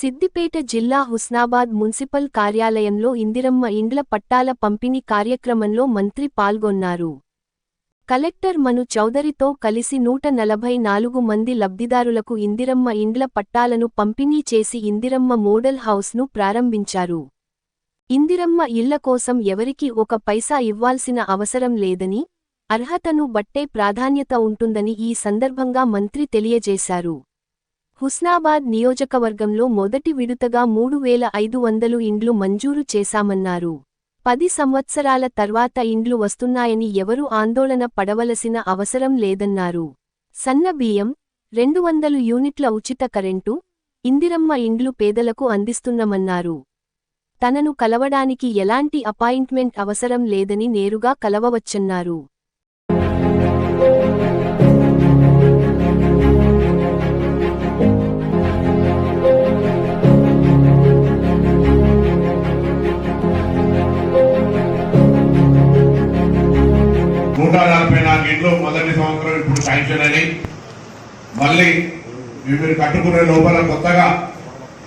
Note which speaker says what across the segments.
Speaker 1: సిద్దిపేట జిల్లా హుస్నాబాద్ మున్సిపల్ కార్యాలయంలో ఇందిరమ్మ ఇండ్ల పట్టాల పంపిణీ కార్యక్రమంలో మంత్రి పాల్గొన్నారు. కలెక్టర్ మను చౌదరితో కలిసి నూట నలభై నాలుగు మంది లబ్ధిదారులకు ఇందిరమ్మ ఇండ్ల పట్టాలను పంపిణీ చేసి ఇందిరమ్మ మోడల్ హౌస్ను ప్రారంభించారు. ఇందిరమ్మ ఇళ్ళ కోసం ఎవరికి ఒక పైసా ఇవ్వాల్సిన అవసరం లేదని అర్హతను బట్టే ప్రాధాన్యత ఉంటుందని ఈ సందర్భంగా మంత్రి తెలియజేశారు. హుస్నాబాద్ నియోజకవర్గంలో మొదటి విడుతగా మూడు వేల ఐదు వందలు ఇండ్లు మంజూరు చేశామన్నారు. పది సంవత్సరాల తర్వాత ఇండ్లు వస్తున్నాయని ఎవరూ ఆందోళన పడవలసిన అవసరం లేదన్నారు. సన్న బియ్యం రెండు వందలు యూనిట్ల ఉచిత కరెంటు ఇందిరమ్మ ఇండ్లు పేదలకు అందిస్తున్నమన్నారు. తనను కలవడానికి ఎలాంటి అపాయింట్మెంట్ అవసరం లేదని నేరుగా కలవవచ్చన్నారు.
Speaker 2: నూట నలభై నాలుగు ఇండ్లు మొదటి సంవత్సరం ఇప్పుడు శాంక్షన్ అని మళ్ళీ మీరు కట్టుకునే లోపల కొత్తగా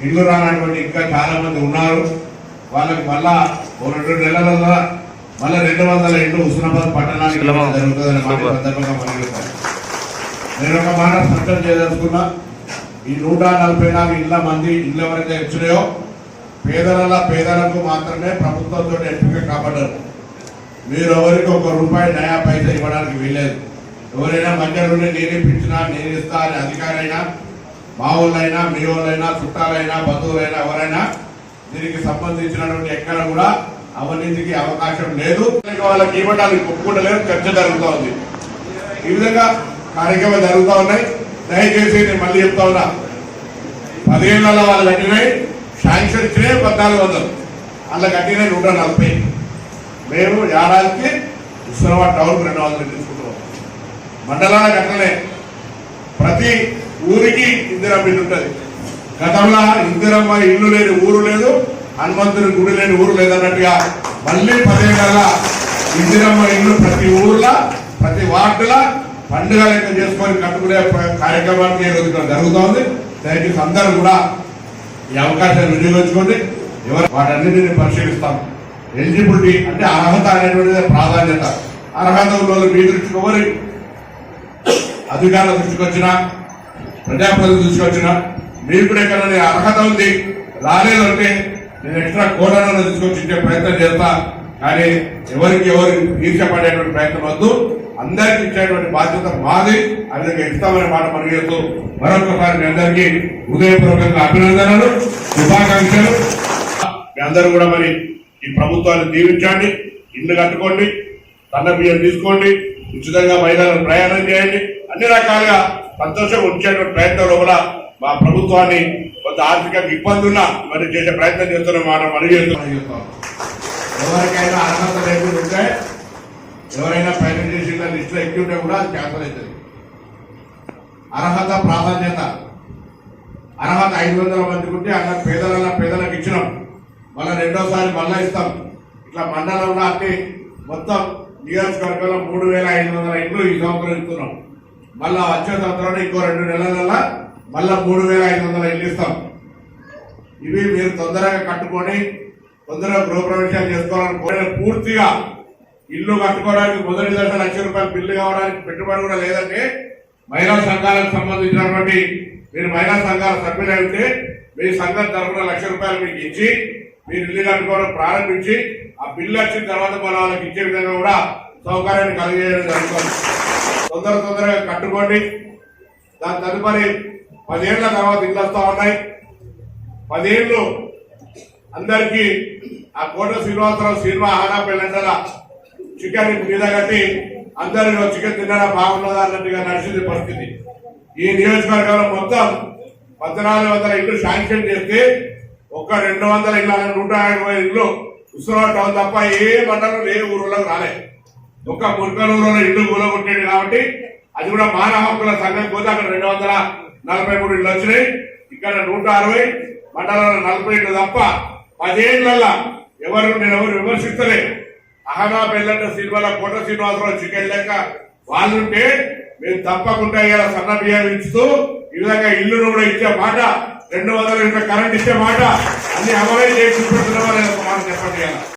Speaker 2: ఇల్లు రానటువంటి ఇంకా చాలా మంది ఉన్నారు. వాళ్ళకి మళ్ళా రెండు నెలల మళ్ళీ రెండు వందల ఇండ్లు హుస్నాబాద్ పట్టణానికి జరుగుతుందని సందర్భంగా మనం. నేను ఒక మాట స్పష్టం చేయదలుచుకున్నా. ఈ నూట నలభై నాలుగు ఇళ్ళ మంది ఇళ్ళు ఎవరైతే వచ్చినాయో పేదల పేదలకు మాత్రమే ప్రభుత్వంతో ఎంపిక కాబడ్డారు. మీరు ఎవరికి ఒక రూపాయి నయా పైసా ఇవ్వడానికి వీల్లేదు. ఎవరైనా మధ్య నేనే నేను నేను ఇస్తా అని అధికారైనా మా వాళ్ళైనా మీ వాళ్ళైనా చుట్టాలైనా బంధువులైనా ఎవరైనా దీనికి సంబంధించినటువంటి ఎక్కడ కూడా అవినీతికి అవకాశం లేదు. వాళ్ళకి ఇవ్వడానికి ఒప్పుకుంటలేదు చర్చ జరుగుతూ ఉంది. ఈ విధంగా కార్యక్రమాలు జరుగుతూ ఉన్నాయి. దయచేసి నేను మళ్ళీ చెప్తా ఉన్నా. పదిహేను వాళ్ళు కట్టినవి శాంక్షన్ ఇచ్చినవి పద్నాలుగు వందలు. అలా కట్టినవి నూట నలభై. మేము ఏడాదికి హుస్నాబాద్ టౌన్కి రెండు వందలు తీసుకుంటున్నాం. మండలానికి అట్లనే ప్రతి ఊరికి ఇందిరమ్మ ఇల్లు ఉంటుంది. గతంలో ఇందిరమ్మ ఇల్లు లేని ఊరు లేదు హనుమంతుని గుడి లేని ఊరు లేదన్నట్టుగా మళ్ళీ పదేళ్ళ ఇందిరమ్మ ఇల్లు ప్రతి ఊర్లో ప్రతి వార్డుల పండుగ లెక్క చేసుకొని కట్టుకునే కార్యక్రమానికి ఈ ఇక్కడ జరుగుతోంది. దయచేసి అందరూ కూడా ఈ అవకాశాన్ని వినియోగించుకోండి. ఎవరు వాటన్నిటిని పరిశీలిస్తాం. ఎలిజిబిలిటీ అంటే అర్హత అనేటువంటిది ప్రాధాన్యత. అర్హత ఉన్న మీ దృష్టికి ఎవరి? అధికారుల దృష్టికి వచ్చినా ప్రజాప్రతినిధుల దృష్టికి వచ్చినా మీకు కూడా ఎక్కడ అర్హత ఉంది రాలేదు అంటే నేను ఎక్స్ట్రా కోడలను తీసుకొచ్చి ప్రయత్నం చేస్తా. కానీ ఎవరికి ఎవరు ఈర్షపడేటువంటి ప్రయత్నం వద్దు. అందరికి ఇచ్చేటువంటి బాధ్యత మాది. ఆ ఇస్తామనే మాట మనం మరొకసారి మీ అందరికీ హృదయపూర్వకంగా అభినందనలు శుభాకాంక్షలు. మీ అందరూ కూడా మరి ఈ ప్రభుత్వాన్ని దీవించండి ఇల్లు కట్టుకోండి తన బియ్యం తీసుకోండి ఉచితంగా మహిళలను ప్రయాణం చేయండి. అన్ని రకాలుగా సంతోషంగా ఉంచేటువంటి ప్రయత్నంలో కూడా మా ప్రభుత్వాన్ని కొంత ఆర్థిక ఇబ్బంది ఉన్నా మరి చేసే ప్రయత్నం చేస్తున్న మాట మనం చేస్తున్నాం ఎవరికైనా అర్హత లేకుండా ఉంటే ఎవరైనా ప్రయత్నం చేసిన లిస్టులో ఎక్కి ఉంటే కూడా అది క్యాన్సల్ అవుతుంది. అర్హత ప్రాధాన్యత. అర్హత ఐదు వందల మందికి ఉంటే అన్న పేదల మళ్ళీ రెండోసారి మళ్ళా ఇస్తాం. ఇట్లా మండలంలో అన్ని మొత్తం నియోజకవర్గంలో మూడు వేల ఐదు వందల ఇండ్లు ఈ సంవత్సరం ఇస్తున్నాం. మళ్ళా వచ్చే సంవత్సరం ఇంకో రెండు నెలల మళ్ళా మూడు వేల ఐదు వందల ఇల్లు ఇస్తాం. ఇవి మీరు తొందరగా కట్టుకొని తొందరగా గృహప్రవేశాలు చేసుకోవాలని కోరిన పూర్తిగా ఇల్లు కట్టుకోవడానికి మొదటి దశ లక్ష రూపాయలు బిల్లు కావడానికి పెట్టుబడి కూడా లేదంటే మహిళా సంఘాలకు సంబంధించినటువంటి మీరు మహిళా సంఘాల సభ్యులైతే మీ సంఘం తరఫున లక్ష రూపాయలు మీకు ఇచ్చి మీరు ఇల్లు కట్టుకోవడం ప్రారంభించి ఆ బిల్లు వచ్చిన తర్వాత మన వాళ్ళకి ఇచ్చే విధంగా కూడా సౌకర్యాన్ని కలిగేయడం జరుగుతుంది. తొందర తొందరగా కట్టుకోండి. దాని తదుపరి పదేళ్ళ తర్వాత ఇల్లు వస్తూ ఉన్నాయి. పదేళ్ళు అందరికీ ఆ కోట శ్రీనివాసరావు సినిమా ఆహార పెళ్ళంటల చికెన్ మీద కట్టి అందరూ చికెన్ తినడం బాగున్నదా అన్నట్టుగా నడిచింది పరిస్థితి. ఈ నియోజకవర్గంలో మొత్తం పద్నాలుగు వందల ఇల్లు శాంక్షన్ చేస్తే ఒక రెండు వందల ఇళ్ళ నూట యాభై ఇళ్ళు ఉస్మానాబాద్ టౌన్ తప్ప ఏ మండలం ఏ ఊర్లకు రాలేదు ఒక్క మురికలూరులో ఇల్లు కూలగొట్టేది కాబట్టి అది కూడా మానవ హక్కుల సంఘం పోతే అక్కడ రెండు వందల నలభై మూడు ఇళ్ళు వచ్చినాయి. ఇక్కడ నూట అరవై మండలంలో నలభై ఇళ్ళు తప్ప పదేళ్ళలో ఎవరు నేను ఎవరు విమర్శిస్తలే. అహనా పెళ్ళంట సినిమాల కోట శ్రీనివాసరావు చికెన్ లెక్క వాళ్ళుంటే మేము తప్పకుండా ఇలా సన్న బియ్యం ఇస్తూ ఈ విధంగా ఇల్లును కూడా ఇచ్చే మాట రెండు వందల యూనిట్ల కరెంట్ ఇచ్చే మాట అన్ని అమలై చేసి చూపెడుతున్నామా లేదా మాట చెప్పండి